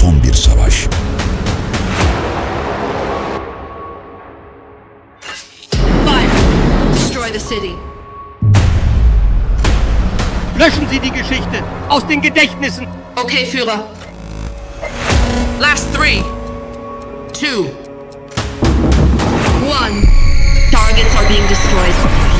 son bir savaş. Fire! Destroy the city. Löschen Sie die Geschichte aus den Gedächtnissen. Okay, Führer. Last three, two, one. Targets are being destroyed.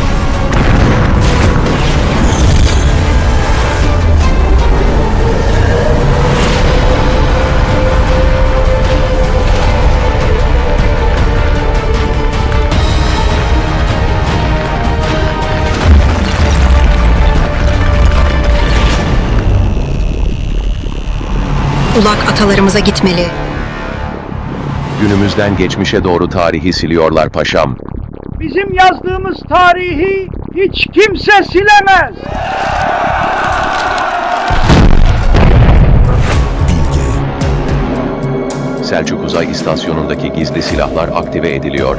Ulak atalarımıza gitmeli. Günümüzden geçmişe doğru tarihi siliyorlar paşam. Bizim yazdığımız tarihi hiç kimse silemez. Bilge, Selçuk Uzay İstasyonu'ndaki gizli silahlar aktive ediliyor.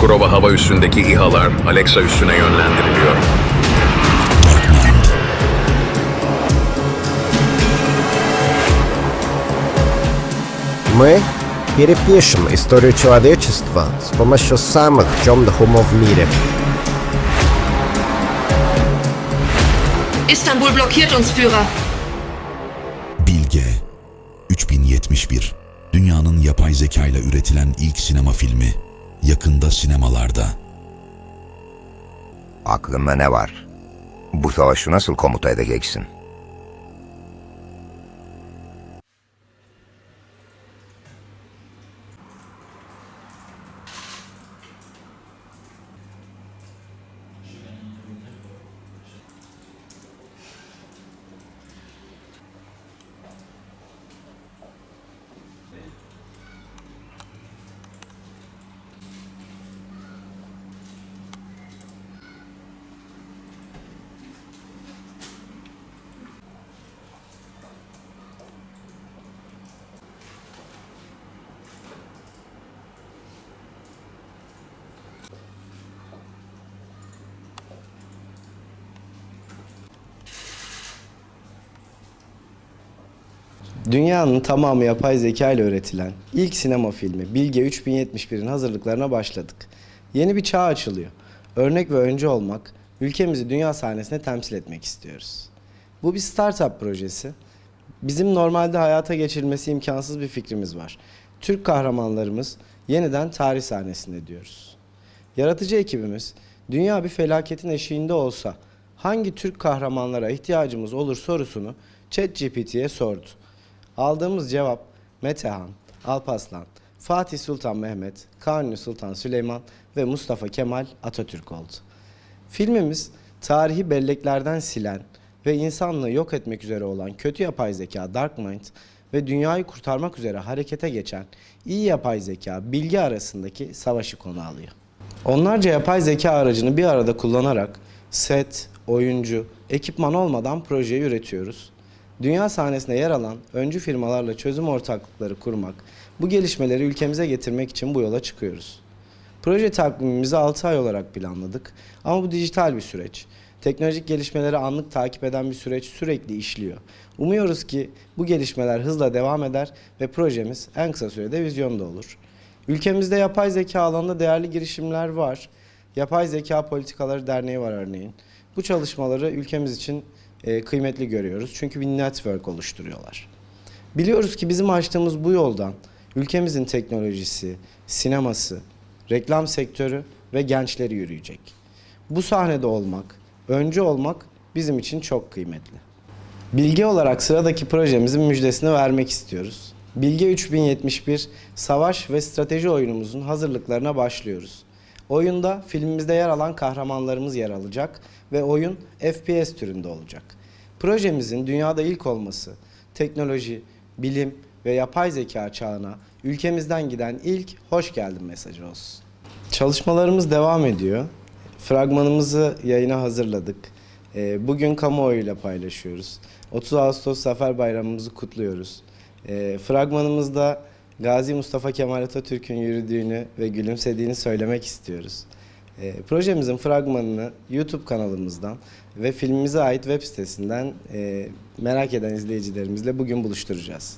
Çukurova hava üssündeki İHA'lar Alexa üssüne yönlendiriliyor. Darkmind, Мы перепишем историю человечества с помощью самых темных умов в мире. Istanbul blockiert uns, Führer. Bilge, 3071. Dünyanın yapay zeka ile üretilen ilk sinema filmi. Yakında sinemalarda. Aklında ne var? Bu savaşı nasıl komuta edeceksin? Dünyanın tamamı yapay zeka ile üretilen ilk sinema filmi Bilge 3071'in hazırlıklarına başladık. Yeni bir çağ açılıyor. Örnek ve öncü olmak, ülkemizi dünya sahnesine temsil etmek istiyoruz. Bu bir startup projesi. Bizim normalde hayata geçirilmesi imkansız bir fikrimiz var. Türk kahramanlarımız yeniden tarih sahnesinde diyoruz. Yaratıcı ekibimiz dünya bir felaketin eşiğinde olsa hangi Türk kahramanlara ihtiyacımız olur sorusunu ChatGPT'ye sordu. Aldığımız cevap Metehan, Alpaslan, Fatih Sultan Mehmet, Kanuni Sultan Süleyman ve Mustafa Kemal Atatürk oldu. Filmimiz tarihi belleklerden silen ve insanlığı yok etmek üzere olan kötü yapay zeka Darkmind ve dünyayı kurtarmak üzere harekete geçen iyi yapay zeka bilgi arasındaki savaşı konu alıyor. Onlarca yapay zeka aracını bir arada kullanarak set, oyuncu, ekipman olmadan projeyi üretiyoruz. Dünya sahnesinde yer alan öncü firmalarla çözüm ortaklıkları kurmak, bu gelişmeleri ülkemize getirmek için bu yola çıkıyoruz. Proje takvimimizi 6 ay olarak planladık ama bu dijital bir süreç. Teknolojik gelişmeleri anlık takip eden bir süreç sürekli işliyor. Umuyoruz ki bu gelişmeler hızla devam eder ve projemiz en kısa sürede vizyonda olur. Ülkemizde yapay zeka alanında değerli girişimler var. Yapay Zeka Politikaları Derneği var örneğin. Bu çalışmaları ülkemiz için e, kıymetli görüyoruz. Çünkü bir network oluşturuyorlar. Biliyoruz ki bizim açtığımız bu yoldan ülkemizin teknolojisi, sineması, reklam sektörü ve gençleri yürüyecek. Bu sahnede olmak, öncü olmak bizim için çok kıymetli. Bilgi olarak sıradaki projemizin müjdesini vermek istiyoruz. Bilge 3071 savaş ve strateji oyunumuzun hazırlıklarına başlıyoruz. Oyunda filmimizde yer alan kahramanlarımız yer alacak ve oyun FPS türünde olacak. Projemizin dünyada ilk olması, teknoloji, bilim ve yapay zeka çağına ülkemizden giden ilk hoş geldin mesajı olsun. Çalışmalarımız devam ediyor. Fragmanımızı yayına hazırladık. E, bugün kamuoyuyla paylaşıyoruz. 30 Ağustos Zafer Bayramımızı kutluyoruz. E, fragmanımızda Gazi Mustafa Kemal Atatürk'ün yürüdüğünü ve gülümsediğini söylemek istiyoruz. E, projemizin fragmanını YouTube kanalımızdan ve filmimize ait web sitesinden e, merak eden izleyicilerimizle bugün buluşturacağız.